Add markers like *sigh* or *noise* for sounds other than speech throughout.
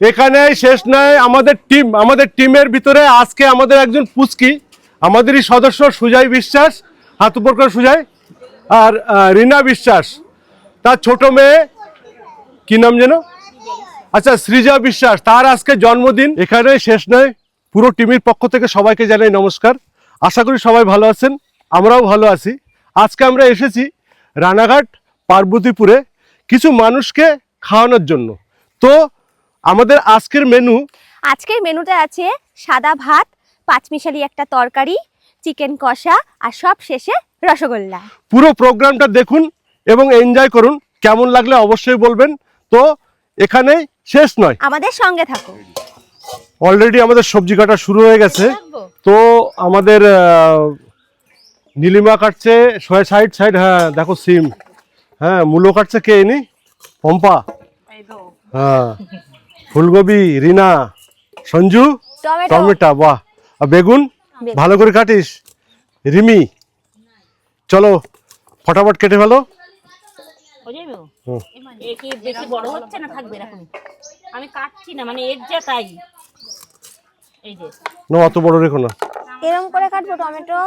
এখানে শেষ নয় আমাদের টিম আমাদের টিমের ভিতরে আজকে আমাদের একজন পুচকি, আমাদেরই সদস্য সুজয় বিশ্বাস, হাত উপর করে সুজয়, আর রিনা বিশ্বাস, তার ছোট মেয়ে, কি নাম যেন? আচ্ছা সৃজা বিশ্বাস, তার আজকে জন্মদিন এখানে শেষ নয় পুরো টিমের পক্ষ থেকে সবাইকে জানাই নমস্কার, আশা করি সবাই ভালো আছেন, আমরাও ভালো আছি, আজকে আমরা এসেছি রানাঘাট, পার্বতীপুরে, কিছু মানুষকে খাওয়ানোর জন্য, তো আমাদের আজকের মেনু আজকের মেনুতে আছে সাদা ভাত পাঁচমিশালি একটা তরকারি চিকেন কষা আর সব শেষে রসগোল্লা। পুরো প্রোগ্রামটা দেখুন এবং এনজয় করুন। কেমন লাগলে অবশ্যই বলবেন। তো এখানে শেষ নয়। আমাদের সঙ্গে থাকো অলরেডি আমাদের সবজি কাটা শুরু হয়ে গেছে। তো আমাদের নীলিমা কাটছে সাইড সাইড হ্যাঁ দেখো সিম। হ্যাঁ মূলো কাটছে কে ইনি? পম্পা। হ্যাঁ। ফুলকপি রিনা সঞ্জু টমেটো। টমেটো বাহ। আর বেগুন। ভালো করে কাটিস। রিমি চলো ফটাফট কেটে ফেলো। হুম। এ কি বেশি বড় হচ্ছে না আমি কাটছি না মানে এর যা তাই। এই যে। না অত বড় রেখো না। এরকম করে কাটবো টমেটো?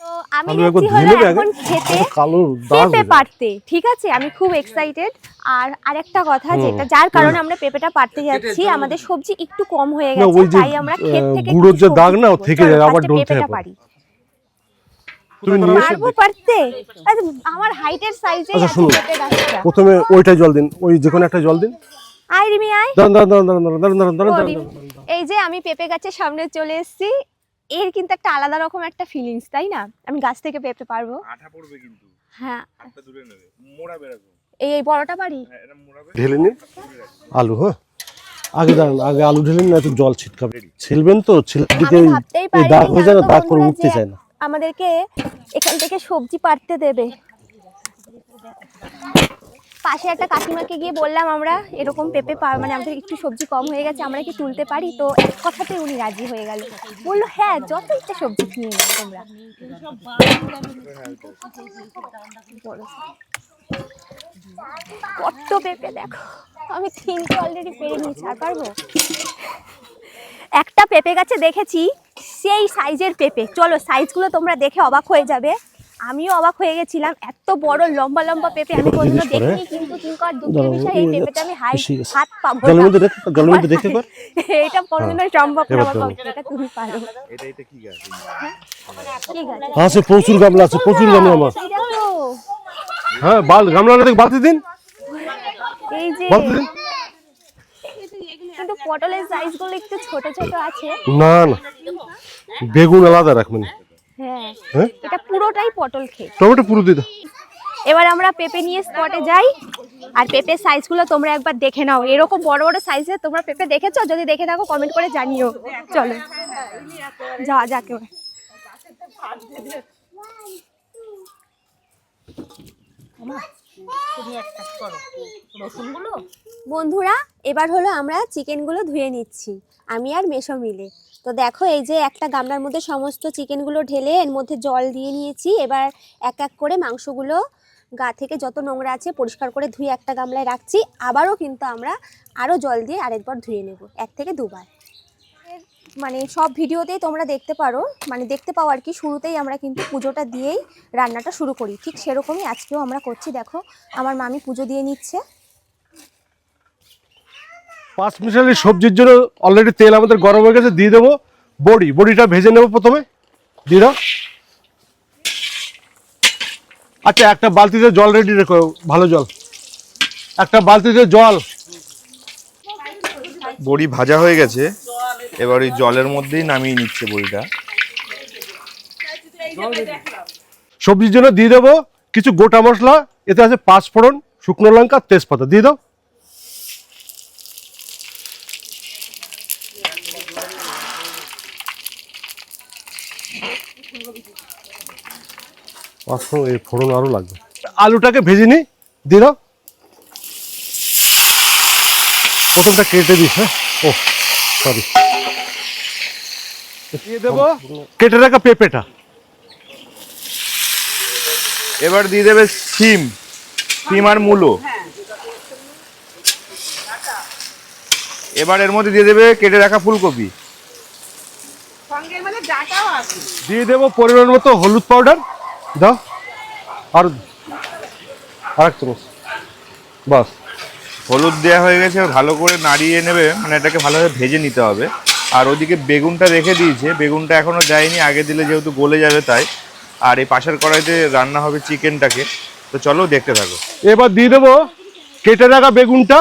তো আমি যাচ্ছি হলো এখন খেতে কত কালো দাগ পেঁপে পারতে। ঠিক আছে? আমি খুব এক্সাইটেড আর আরেকটা কথা যেটা যার কারণে আমরা পেঁপেটা পারতে যাচ্ছি আমাদের সবজি একটু কম হয়ে গেছে তাই আমরা ক্ষেত থেকে গুঁড়োর যে দাগ না, থেকে যায়, আবার ডলতে পারি তুমি নিয়ে এসে। পারতে? আচ্ছা, আমার হাইটের সাইজে আচ্ছা, প্রথমে ওইটাই জল দিন ওই যে কোনো একটা জল দিন। আয় রিমি আয়। দাঁড়ান দাঁড়ান দাঁড়ান দাঁড়ান দাঁড়ান দাঁড়ান দাঁড়ান ও, দাঁড়ান। রিমি। এই যে আমি পেঁপে গাছের সামনে চলে এসেছি। এর কিন্তু একটা আলাদা রকম একটা ফিলিংস তাই না? আমি গাছ থেকে পেঁপে পারব। আঠা পড়বে কিন্তু। হ্যাঁ। হাতটা দূরে নেবে। মোড়া বেরাবো। এই এই বড়টা পারি হ্যাঁ ঢেলে নিন। আলু হ্যাঁ। আগে দাঁড়ান আগে আলু ঢেলে নিন একটু জল ছিটকাবে। ছিলবেন তো? ছিল দিকে আমি ওই- ভাবতেই ওই পারিনি দাগ হয়ে যায় না দাগ করে উঠতে চায় না। আমাদেরকে এখান থেকে সবজি পাড়তে দেবে। পাশে একটা কাকিমাকে গিয়ে বললাম, আমরা এরকম পেঁপে পা- মানে আমাদের একটু সবজি কম হয়ে গেছে, আমরা কি তুলতে পারি? তো এক কথাতে উনি রাজি হয়ে গেল। বলল হ্যাঁ যত ইচ্ছে সবজি নিয়ে নাও তোমরা। কত পেঁপে দেখো, আমি তিনটে অলরেডি পেরে নিয়েছি, আর পারব? একটা পেঁপে গাছে দেখেছি, সেই সাইজের পেঁপে। চলো সাইজগুলো তোমরা দেখে অবাক হয়ে যাবে। আমিও অবাক হয়ে গেছিলাম এত বড় লম্বা লম্বা পেঁপে আমি কোনোদিনও দেখিনি কিন্তু কিঙ্কর দুঃখের বিষয় এই পেঁপেটা আমি হাই। হাত পাবো জলের মধ্যে রেখে জলের মধ্যে রেখে কর। *laughs* এটা কোনোদিনও সম্ভব না এবার বাবা এটা তুমি পারো। এটা এটা কি গাছ? আছে আছে প্রচুর গামলা আছে প্রচুর গামলা আমার। হ্যাঁ বাল গামলা দেখ বালতি দিন। এই যে বালতি দিন। কিন্তু পটলের সাইজগুলো একটু ছোট ছোট আছে। না না। বেগুন আলাদা রাখবেন হ্যাঁ। হ্যাঁ? এটা পুরোটাই পটল খেত টমেটো পুরো দিয়ে দাও। এবার আমরা পেঁপে নিয়ে স্পটে যাই। আর পেঁপের সাইজগুলো তোমরা একবার দেখে নাও। এরকম বড় বড় সাইজে তোমরা পেঁপে দেখেছ? যদি দেখে থাকো কমেন্ট করে জানিও। চলো। যাওয়া যাকে এবার। বন্ধুরা, এবার হলো আমরা চিকেনগুলো ধুয়ে নিচ্ছি। আমি আর মেশো মিলে। তো দেখো, এই যে একটা গামলার মধ্যে সমস্ত চিকেনগুলো ঢেলে এর মধ্যে জল দিয়ে নিয়েছি। এবার এক এক করে মাংসগুলো গা থেকে যত নোংরা আছে পরিষ্কার করে ধুয়ে একটা গামলায় রাখছি। আবারও কিন্তু আমরা আরও জল দিয়ে আরেকবার ধুয়ে নেব, এক থেকে দুবার। মানে সব ভিডিওতেই তোমরা দেখতে পারো। মানে দেখতে পাও আর কি শুরুতেই আমরা কিন্তু পুজোটা দিয়েই রান্নাটা শুরু করি। ঠিক সেরকমই আজকেও আমরা করছি দেখো আমার মামি পুজো দিয়ে নিচ্ছে। পাঁচ মিশালি সবজির জন্য অলরেডি তেল আমাদের গরম হয়ে গেছে দিয়ে দেবো বড়ি। বড়িটা ভেজে নেব প্রথমে। দিয়ে দাও। আচ্ছা একটা বালতিতে জল রেডি রেখো ভালো জল। একটা বালতিতে জল। বড়ি ভাজা হয়ে গেছে। এবার ওই জলের মধ্যেই নামিয়ে নিচ্ছে বড়িটা। সবজির জন্য দিয়ে দেবো কিছু গোটা মশলা, এতে আছে পাঁচ ফোড়ন শুকনো লঙ্কা, তেজপাতা। দিয়ে দাও। ফোড়ন আরও লাগবে। আলুটাকে ভেজে নি দিয়ে দাও। প্রথমটা কেটে দিস হ্যাঁ? ও সরি দিয়ে দেবো? কেটে রাখা পেঁপেটা। এবার দিয়ে দেবে সিম সিম আর মূলো। এবার এর মধ্যে দিয়ে দেবে কেটে রাখা ফুলকপি। দিয়ে দেবো পরিমাণ মতো হলুদ পাউডার। দাও। আর আর এক চামচ বাস। হলুদ দেওয়া হয়ে গেছে ভালো করে নাড়িয়ে নেবে। মানে এটাকে ভালোভাবে ভেজে নিতে হবে। আর ওদিকে বেগুনটা রেখে দিয়েছে। বেগুনটা এখনও দেয়নি আগে দিলে যেহেতু গলে যাবে তাই। আর এই পাশের কড়াইতে রান্না হবে চিকেনটাকে। তো চলো দেখতে থাকো। এবার দিয়ে দেবো কেটে রাখা বেগুনটা।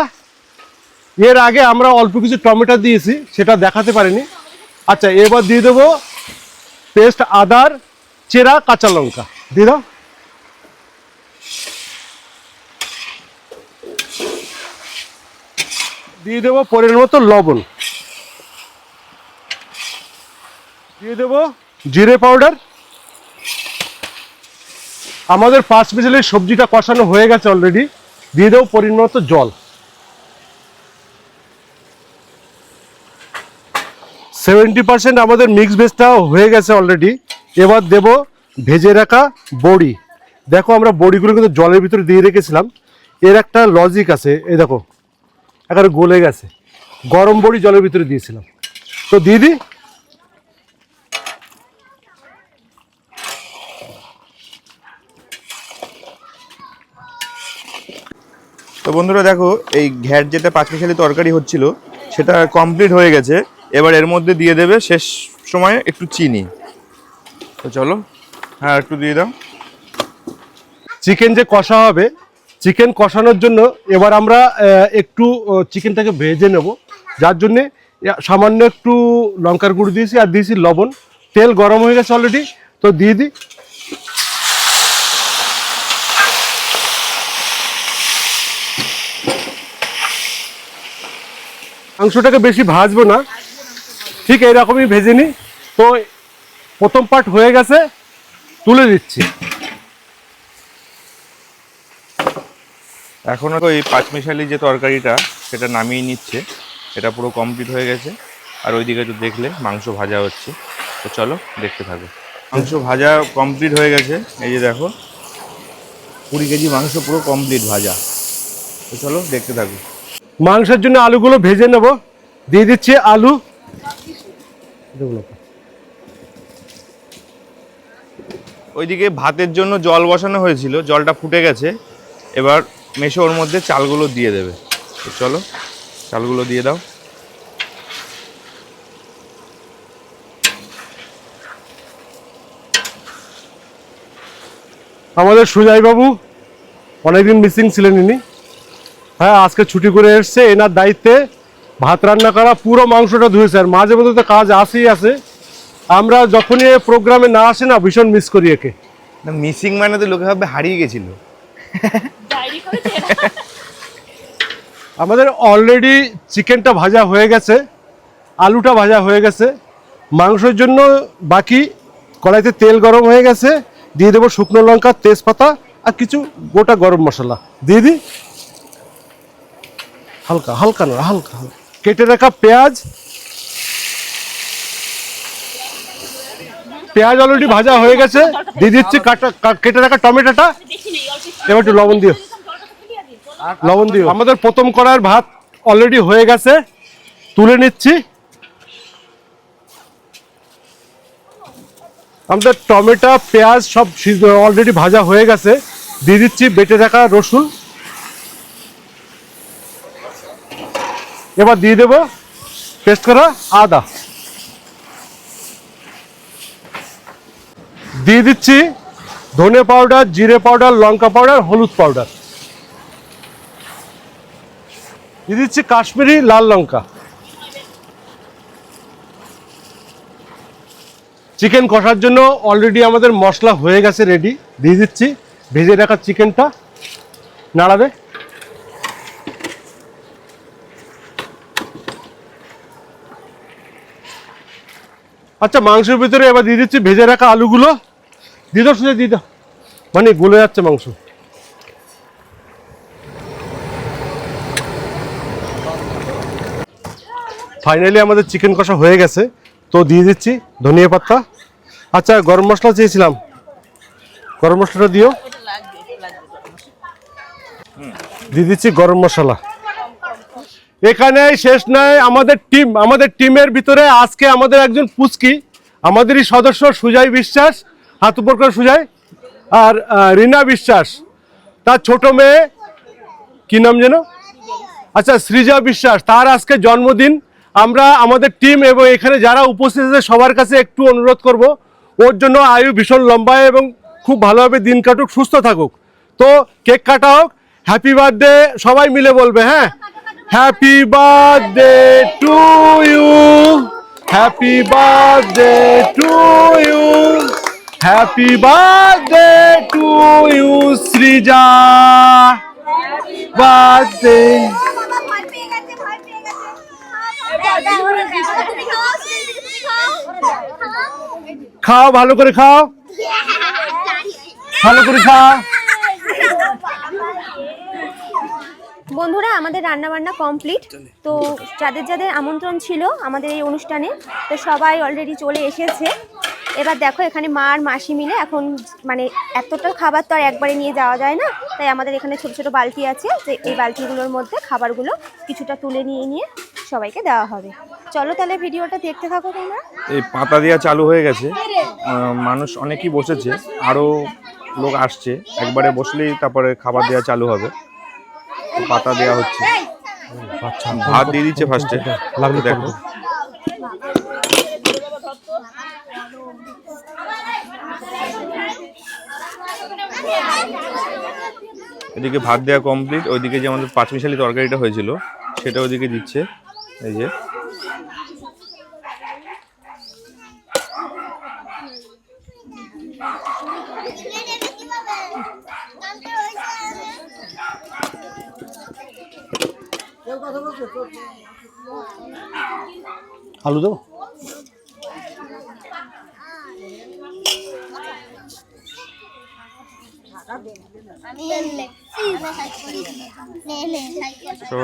এর আগে আমরা অল্প কিছু টমেটো দিয়েছি, সেটা দেখাতে পারিনি। আচ্ছা এবার দিয়ে দেবো পেস্ট আদার চেরা কাঁচা লঙ্কা। দিয়ে দাও। দিয়ে দেবো পরের মতো লবণ। দিয়ে দেবো জিরে পাউডার আমাদের পাঁচ মিশালের সবজিটা কষানো হয়ে গেছে অলরেডি দিয়ে দেবো পরিমাণ জল। সেভেন্টি পার্সেন্ট আমাদের মিক্স ভেজটাও হয়ে গেছে অলরেডি এবার দেব ভেজে রাখা বড়ি। দেখো আমরা বড়িগুলো কিন্তু জলের ভিতরে দিয়ে রেখেছিলাম। এর একটা লজিক আছে। এই দেখো, একেবারে গলে গেছে। গরম বড়ি জলের ভিতরে দিয়েছিলাম। তো দিয়ে বন্ধুরা দেখো, এই ঘ্যাট যেটা পাঁচমিশালি তরকারি হচ্ছিল, সেটা কমপ্লিট হয়ে গেছে। এবার এর মধ্যে দিয়ে দেবে শেষ সময় একটু চিনি। তো চলো হ্যাঁ একটু দিয়ে দাও। চিকেন যে কষা হবে, চিকেন কষানোর জন্য এবার আমরা একটু চিকেনটাকে ভেজে নেব। যার জন্যে সামান্য একটু লঙ্কার গুঁড়ো দিয়েছি আর দিয়েছি লবণ। তেল গরম হয়ে গেছে অলরেডি তো দিয়ে দিই। মাংসটাকে বেশি ভাজবো না। ঠিক এইরকমই ভেজে নিই। তো প্রথম পার্ট হয়ে গেছে, তুলে দিচ্ছি। এখনও তো এই পাঁচমিশালি যে তরকারিটা, সেটা নামিয়ে নিচ্ছে। এটা পুরো কমপ্লিট হয়ে গেছে। আর ওইদিকে তো দেখলে মাংস ভাজা হচ্ছে। তো চলো, দেখতে থাকো। মাংস ভাজা কমপ্লিট হয়ে গেছে। এই যে দেখো, কুড়ি কেজি মাংস পুরো কমপ্লিট ভাজা। তো চলো, দেখতে থাকো। মাংসের জন্য আলুগুলো ভেজে নেব। দিয়ে দিচ্ছি আলু। ওইদিকে ভাতের জন্য জল বসানো হয়েছিল জলটা ফুটে গেছে। এবার মেশো ওর মধ্যে চালগুলো দিয়ে দেবে। চলো চালগুলো দিয়ে দাও। আমাদের সুজয় বাবু অনেকদিন মিসিং ছিলেন ইনি। হ্যাঁ আজকে ছুটি করে এসছে এনার দায়িত্বে ভাত রান্না করা পুরো মাংসটা ধুয়েছে। আর মাঝে মধ্যে তো কাজ আসেই আছে। আমরা যখনই প্রোগ্রামে না আসে না ভীষণ মিস করি একে। না মিসিং মানে তো লোকে ভাবে হারিয়ে গেছিল। আমাদের অলরেডি চিকেনটা ভাজা হয়ে গেছে আলুটা ভাজা হয়ে গেছে। মাংসের জন্য বাকি কড়াইতে তেল গরম হয়ে গেছে দিয়ে দেবো শুকনো লঙ্কা তেজপাতা আর কিছু গোটা গরম মশলা। দিয়ে দিই হালকা হালকা না, হালকা হালকা। কেটে রাখা পেঁয়াজ। পেঁয়াজ অলরেডি ভাজা হয়ে গেছে। দিয়ে দিচ্ছি কাটা কেটে রাখা টমেটোটা। এবার একটু লবণ দিও। লবণ দিও। আমাদের প্রথম কড়াইয়ের ভাত অলরেডি হয়ে গেছে। তুলে নিচ্ছি। আমাদের টমেটো, পেঁয়াজ সব অলরেডি ভাজা হয়ে গেছে। দিয়ে দিচ্ছি বেটে রাখা রসুন। এবার দিয়ে দেবো। পেস্ট করা আদা। দিয়ে দিচ্ছি ধনে পাউডার, জিরে পাউডার, লঙ্কা পাউডার, হলুদ পাউডার। দিয়ে দিচ্ছি কাশ্মীরি লাল লঙ্কা। চিকেন কষার জন্য অলরেডি আমাদের মশলা হয়ে গেছে রেডি দিয়ে দিচ্ছি। ভেজে রাখা চিকেনটা। নাড়াবে। আচ্ছা মাংসের ভিতরে এবার দিয়ে দিচ্ছি ভেজে রাখা আলুগুলো। দিয়ে দাও সোজা দিয়ে দাও। মানে গলে যাচ্ছে মাংস। ফাইনালি আমাদের চিকেন কষা হয়ে গেছে। তো দিয়ে দিচ্ছি ধনিয়া পাত্তা আচ্ছা গরম মশলা চেয়েছিলাম। গরম মশলাটা দিও। দিয়ে দিচ্ছি গরম মশলা। এখানেই শেষ নয় আমাদের টিম আমাদের টিমের ভিতরে আজকে আমাদের একজন পুচকি আমাদেরই সদস্য সুজয় বিশ্বাস হাত উপর সুজয়, আর রিনা বিশ্বাস, তার ছোট মেয়ে, কি নাম যেন? আচ্ছা সৃজা বিশ্বাস, তার আজকে জন্মদিন। আমরা আমাদের টিম এবং এখানে যারা উপস্থিত আছে, সবার কাছে একটু অনুরোধ করব, ওর জন্য আয়ু ভীষণ লম্বা এবং খুব ভালোভাবে দিন কাটুক, সুস্থ থাকুক। তো কেক কাটা হোক হ্যাপি বার্থডে সবাই মিলে বলবে হ্যাঁ? Happy birthday to you happy birthday to you happy birthday to you Srija birthday খাও, ভালো করে খাও। ভালো করে খাও বন্ধুরা আমাদের রান্না বান্না কমপ্লিট তো যাদের যাদের আমন্ত্রণ ছিল আমাদের এই অনুষ্ঠানে তো সবাই অলরেডি চলে এসেছে। এবার দেখো এখানে মা আর মাসি মিলে এখন মানে এতটা খাবার তো আর একবারে নিয়ে যাওয়া যায় না। তাই আমাদের এখানে ছোট ছোট বালতি আছে। যে এই বালতিগুলোর মধ্যে খাবারগুলো কিছুটা তুলে নিয়ে নিয়ে সবাইকে দেওয়া হবে। চলো তাহলে ভিডিওটা দেখতে থাকো তোমরা। এই পাতা দেওয়া চালু হয়ে গেছে। মানুষ অনেকেই বসেছে। আরও লোক আসছে। একবারে বসলেই তারপরে খাবার দেওয়া চালু হবে। পাতা দেওয়া হচ্ছে। ভাত দিয়ে দিচ্ছে ফার্স্টে দেখো। এদিকে ভাত দেওয়া কমপ্লিট ওইদিকে যে আমাদের পাঁচমিশালি তরকারিটা হয়েছিল সেটা ওইদিকে দিচ্ছে। এই যে। আলু দেবো?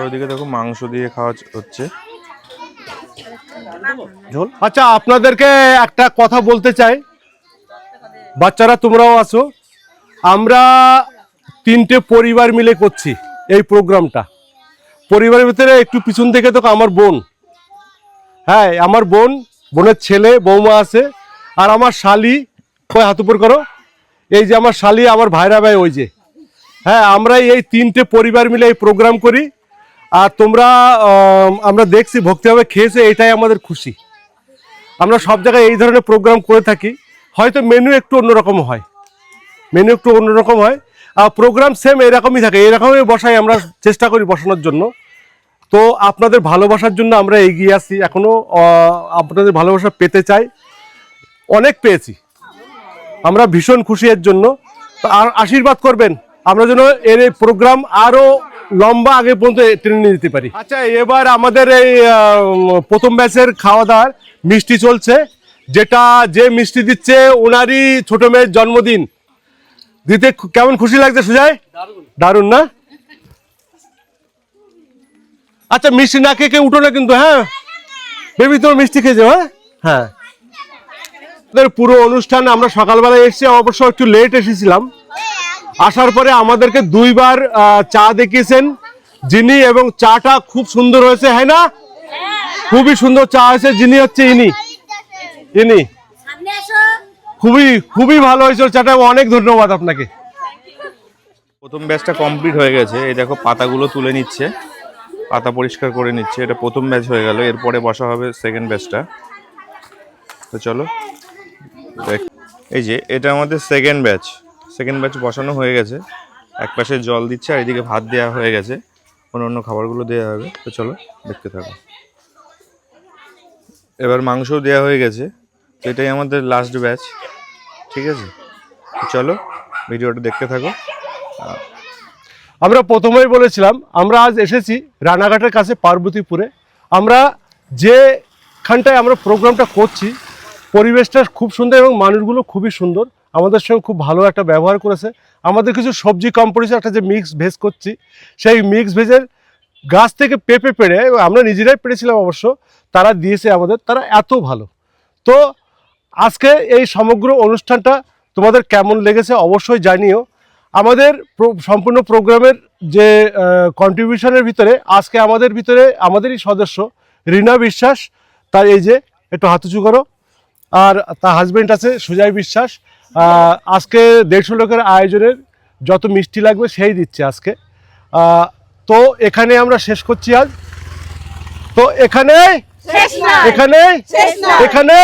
ওইদিকে দেখো মাংস দিয়ে খাওয়া হচ্ছে। ঝোল? আচ্ছা আপনাদেরকে একটা কথা বলতে চাই। বাচ্চারা তোমরাও আছো আমরা তিনটে পরিবার মিলে করছি এই প্রোগ্রামটা। পরিবারের ভিতরে একটু পিছন থেকে তো আমার বোন। হ্যাঁ আমার বোন, বোনের ছেলে, বৌমা আছে। আর আমার শালি কই হাত উপর করো? এই যে আমার শালি, আমার ভাইরা ভাই ওই যে। হ্যাঁ আমরা এই তিনটে পরিবার মিলে এই প্রোগ্রাম করি। আর তোমরা আমরা দেখছি ভক্তিভাবে খেয়েছে, এটাই আমাদের খুশি। আমরা সব জায়গায় এই ধরনের প্রোগ্রাম করে থাকি। হয়তো মেনু একটু অন্যরকম হয়। মেনু একটু অন্যরকম হয়। প্রোগ্রাম সেম এরকমই থাকে, এরকমই বসাই আমরা চেষ্টা করি বসানোর জন্য। তো আপনাদের ভালোবাসার জন্য আমরা এগিয়ে আসছি এখনও আপনাদের ভালোবাসা পেতে চাই। অনেক পেয়েছি। আমরা ভীষণ খুশি এর জন্য। আর আশীর্বাদ করবেন, আমরা যেন এর এই প্রোগ্রাম আরও লম্বা আগে পর্যন্ত টেনে নিয়ে যেতে পারি। আচ্ছা এবার আমাদের এই প্রথম ব্যাচের খাওয়া দাওয়ার মিষ্টি চলছে, যেটা যে মিষ্টি দিচ্ছে ওনারই ছোট মেয়ের জন্মদিন। দিতে কেমন খুশি লাগছে সুজয়? দারুণ। না? আচ্ছা মিষ্টি না খেয়ে কেউ উঠো না কিন্তু হ্যাঁ? বেবি তোমার মিষ্টি খেয়েছো হ্যাঁ? হ্যাঁ। আমাদের পুরো অনুষ্ঠান আমরা সকালবেলা এসেছি অবশ্য একটু লেট এসেছিলাম। আসার পরে আমাদেরকে দুইবার চা দেখিয়েছেন যিনি এবং চাটা খুব সুন্দর হয়েছে হ্যাঁ না? খুবই সুন্দর চা হয়েছে যিনি হচ্ছে ইনি। ইনি। খুবই খুবই ভালো হয়েছে ওর চাটা অনেক ধন্যবাদ আপনাকে। প্রথম ব্যাচটা কমপ্লিট হয়ে গেছে। এই দেখো, পাতাগুলো তুলে নিচ্ছে। পাতা পরিষ্কার করে নিচ্ছে। এটা প্রথম ব্যাচ হয়ে গেল। এরপরে বসা হবে সেকেন্ড ব্যাচটা। তো চলো, দেখ। এই যে, এটা আমাদের সেকেন্ড ব্যাচ। সেকেন্ড ব্যাচ বসানো হয়ে গেছে। এক পাশে জল দিচ্ছে আর এদিকে ভাত দেওয়া হয়ে গেছে। অন্য অন্য খাবারগুলো দেওয়া হবে। তো চলো, দেখতে থাকো। এবার মাংসও দেওয়া হয়ে গেছে। এটাই আমাদের লাস্ট ব্যাচ ঠিক আছে? চলো, ভিডিওটা দেখতে থাকো। আমরা প্রথমেই বলেছিলাম, আমরা আজ এসেছি রানাঘাটের কাছে পার্বতীপুরে। আমরা যেখানটায় আমরা প্রোগ্রামটা করছি, পরিবেশটা খুব সুন্দর এবং মানুষগুলো খুবই সুন্দর। আমাদের সঙ্গে খুব ভালো একটা ব্যবহার করেছে। আমাদের কিছু সবজি কম পড়েছে একটা যে মিক্স ভেজ করছি, সেই মিক্স ভেজের গাছ থেকে পেঁপে পেড়ে আমরা নিজেরাই পেরেছিলাম অবশ্য, তারা দিয়েছে আমাদের, তারা এত ভালো। তো আজকে এই সমগ্র অনুষ্ঠানটা তোমাদের কেমন লেগেছে অবশ্যই জানিও। আমাদের প্র- সম্পূর্ণ প্রোগ্রামের যে কন্ট্রিবিউশনের ভিতরে আজকে আমাদের ভিতরে আমাদেরই সদস্য রিনা বিশ্বাস তার এই যে একটু হাতুচু করো। আর তার হাজবেন্ড আছে সুজয় বিশ্বাস। আজকে দেড়শো লোকের আয়োজনের যত মিষ্টি লাগবে সেই দিচ্ছে আজকে। তো এখানে আমরা শেষ করছি আজ। তো এখানে এখানে এখানে